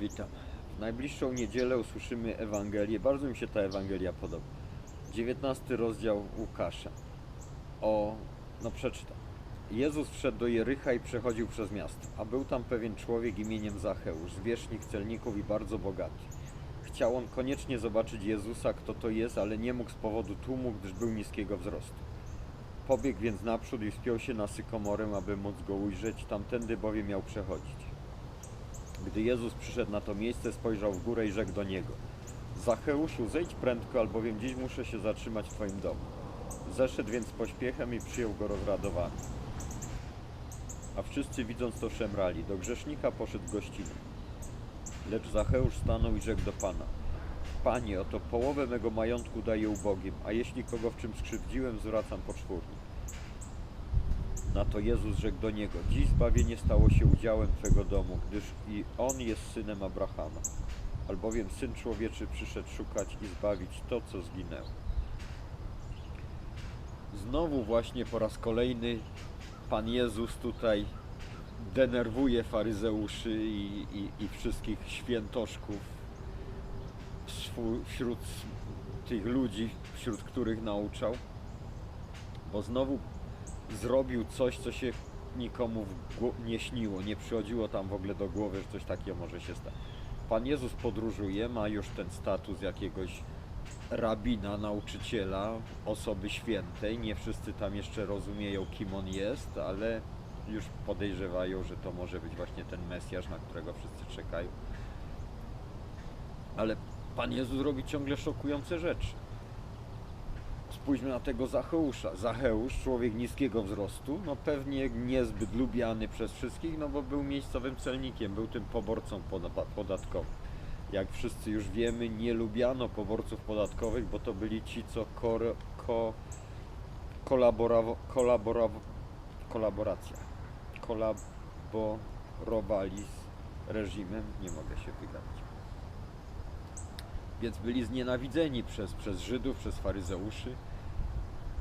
Witam. W najbliższą niedzielę usłyszymy Ewangelię. Bardzo mi się ta Ewangelia podoba. 19 rozdział Łukasza. O, no przeczytam. Jezus wszedł do Jericha i przechodził przez miasto, a był tam pewien człowiek imieniem Zacheusz, zwierzchnik celników i bardzo bogaty. Chciał on koniecznie zobaczyć Jezusa, kto to jest, ale nie mógł z powodu tłumu, gdyż był niskiego wzrostu. Pobiegł więc naprzód i wspiął się na sykomorę, aby móc go ujrzeć, tamtędy bowiem miał przechodzić. Gdy Jezus przyszedł na to miejsce, spojrzał w górę i rzekł do niego: Zacheuszu, zejdź prędko, albowiem dziś muszę się zatrzymać w twoim domu. Zeszedł więc pośpiechem i przyjął go rozradowany. A wszyscy widząc to szemrali. Do grzesznika poszedł gościnnie. Lecz Zacheusz stanął i rzekł do Pana: Panie, oto połowę mego majątku daję ubogim, a jeśli kogo w czym skrzywdziłem, zwracam poczwórnie. Na to Jezus rzekł do niego: Dziś zbawienie stało się udziałem Twego domu, gdyż i on jest synem Abrahama. Albowiem syn człowieczy przyszedł szukać i zbawić to, co zginęło. Znowu właśnie po raz kolejny Pan Jezus tutaj denerwuje faryzeuszy i, i, i wszystkich świętoszków wśród tych ludzi, wśród których nauczał, bo znowu zrobił coś, co się nikomu nie śniło, nie przychodziło tam w ogóle do głowy, że coś takiego może się stać. Pan Jezus podróżuje, ma już ten status jakiegoś rabina, nauczyciela, osoby świętej. Nie wszyscy tam jeszcze rozumieją, kim on jest, ale już podejrzewają, że to może być właśnie ten Mesjasz, na którego wszyscy czekają. Ale Pan Jezus robi ciągle szokujące rzeczy. Spójrzmy na tego Zacheusza. Zacheusz, człowiek niskiego wzrostu, no pewnie niezbyt lubiany przez wszystkich, no bo był miejscowym celnikiem, był tym poborcą poda- podatkowym. Jak wszyscy już wiemy, nie lubiano poborców podatkowych, bo to byli ci, co kor, ko, kolabora- kolabora- kolaboracja, kolaborowali z reżimem, nie mogę się wygadać. Więc byli znienawidzeni przez, przez Żydów, przez faryzeuszy.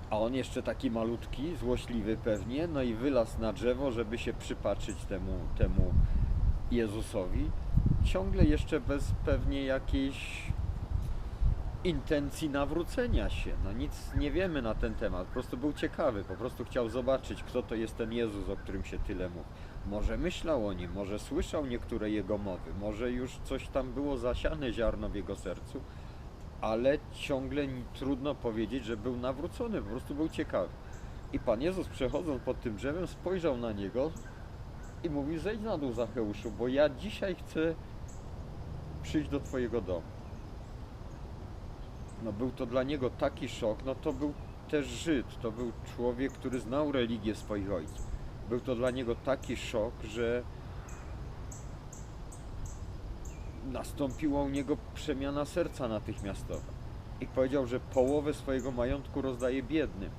A on jeszcze taki malutki, złośliwy pewnie, no i wylazł na drzewo, żeby się przypatrzyć temu, temu Jezusowi. Ciągle jeszcze bez pewnie jakiejś intencji nawrócenia się. No nic nie wiemy na ten temat. Po prostu był ciekawy, po prostu chciał zobaczyć, kto to jest ten Jezus, o którym się tyle mówi. Może myślał o nim, może słyszał niektóre jego mowy, może już coś tam było zasiane ziarno w jego sercu, ale ciągle trudno powiedzieć, że był nawrócony, po prostu był ciekawy. I Pan Jezus przechodząc pod tym drzewem spojrzał na niego i mówi, zejdź na dół Zacheuszu, bo ja dzisiaj chcę przyjść do Twojego domu. No był to dla niego taki szok, no to był też Żyd, to był człowiek, który znał religię swoich ojców. Był to dla niego taki szok, że nastąpiła u niego przemiana serca natychmiastowa. I powiedział, że połowę swojego majątku rozdaje biednym,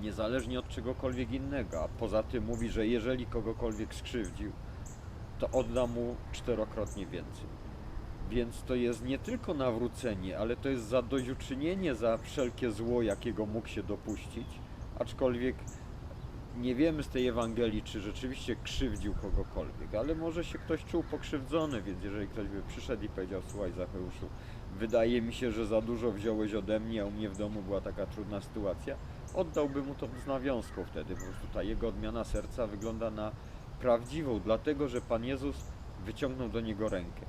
niezależnie od czegokolwiek innego. A poza tym mówi, że jeżeli kogokolwiek skrzywdził, to odda mu czterokrotnie więcej. Więc to jest nie tylko nawrócenie, ale to jest zadośćuczynienie za wszelkie zło, jakiego mógł się dopuścić, aczkolwiek nie wiemy z tej Ewangelii, czy rzeczywiście krzywdził kogokolwiek, ale może się ktoś czuł pokrzywdzony, więc jeżeli ktoś by przyszedł i powiedział, słuchaj Zacheuszu, wydaje mi się, że za dużo wziąłeś ode mnie, a u mnie w domu była taka trudna sytuacja, oddałby mu to z nawiązką wtedy. Po prostu jego odmiana serca wygląda na prawdziwą, dlatego że Pan Jezus wyciągnął do niego rękę.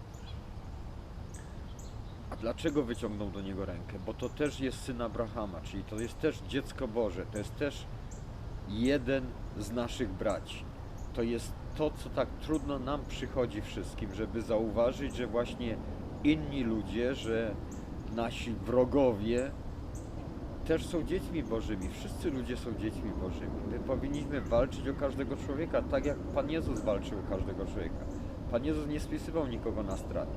A dlaczego wyciągnął do niego rękę? Bo to też jest syn Abrahama, czyli to jest też dziecko Boże, to jest też jeden z naszych braci. To jest to, co tak trudno nam przychodzi wszystkim, żeby zauważyć, że właśnie inni ludzie, że nasi wrogowie też są dziećmi Bożymi. Wszyscy ludzie są dziećmi Bożymi. My powinniśmy walczyć o każdego człowieka, tak jak Pan Jezus walczył o każdego człowieka. Pan Jezus nie spisywał nikogo na stratę.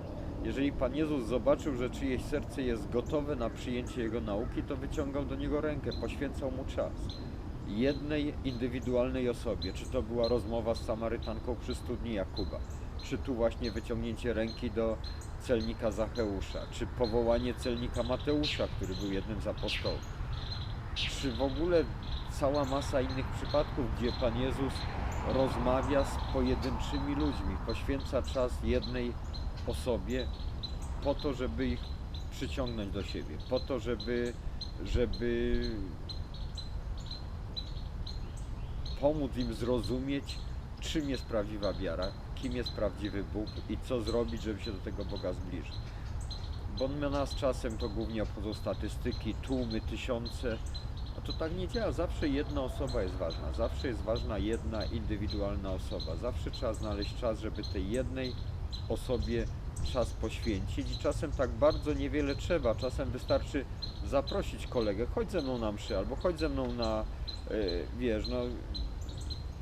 Jeżeli Pan Jezus zobaczył, że czyjeś serce jest gotowe na przyjęcie Jego nauki, to wyciągał do niego rękę, poświęcał mu czas. Jednej indywidualnej osobie, czy to była rozmowa z Samarytanką przy studni Jakuba, czy tu właśnie wyciągnięcie ręki do celnika Zacheusza, czy powołanie celnika Mateusza, który był jednym z apostołów, czy w ogóle cała masa innych przypadków, gdzie Pan Jezus rozmawia z pojedynczymi ludźmi, poświęca czas jednej osobie po to, żeby ich przyciągnąć do siebie, po to, żeby, żeby pomóc im zrozumieć, czym jest prawdziwa wiara, kim jest prawdziwy Bóg i co zrobić, żeby się do tego Boga zbliżyć. Bo nas czasem to głównie obchodzą statystyki, tłumy, tysiące, a to tak nie działa. Zawsze jedna osoba jest ważna. Zawsze jest ważna jedna indywidualna osoba. Zawsze trzeba znaleźć czas, żeby tej jednej osobie czas poświęcić i czasem tak bardzo niewiele trzeba. Czasem wystarczy zaprosić kolegę, chodź ze mną na mszy, albo chodź ze mną na, yy, wiesz, no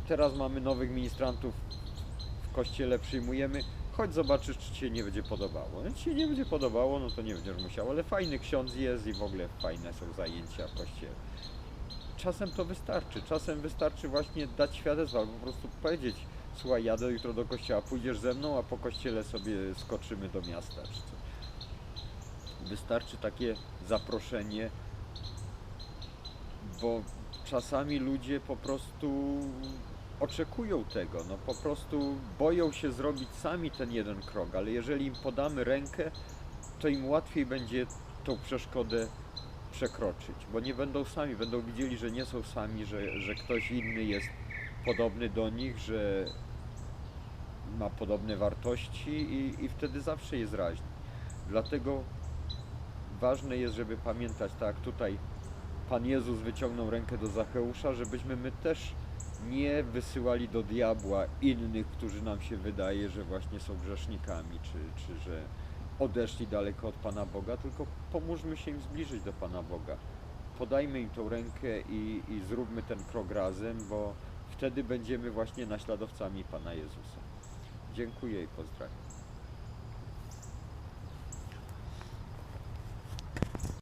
teraz mamy nowych ministrantów w kościele, przyjmujemy, chodź zobaczysz, czy Ci się nie będzie podobało. Jak Ci się nie będzie podobało, no to nie będziesz musiał, ale fajny ksiądz jest i w ogóle fajne są zajęcia w kościele. Czasem to wystarczy, czasem wystarczy właśnie dać świadectwo, albo po prostu powiedzieć, słuchaj, jadę jutro do kościoła, pójdziesz ze mną, a po kościele sobie skoczymy do miasta, czy co. Wystarczy takie zaproszenie, bo czasami ludzie po prostu oczekują tego, no po prostu boją się zrobić sami ten jeden krok, ale jeżeli im podamy rękę, to im łatwiej będzie tą przeszkodę przekroczyć, bo nie będą sami, będą widzieli, że nie są sami, że, że ktoś inny jest podobny do nich, że ma podobne wartości i, i wtedy zawsze jest raźniej. Dlatego ważne jest, żeby pamiętać, tak tutaj Pan Jezus wyciągnął rękę do Zacheusza, żebyśmy my też nie wysyłali do diabła innych, którzy nam się wydaje, że właśnie są grzesznikami, czy, czy że odeszli daleko od Pana Boga, tylko pomóżmy się im zbliżyć do Pana Boga. Podajmy im tą rękę i, i zróbmy ten krok razem, bo wtedy będziemy właśnie naśladowcami Pana Jezusa. Dziękuję i pozdrawiam.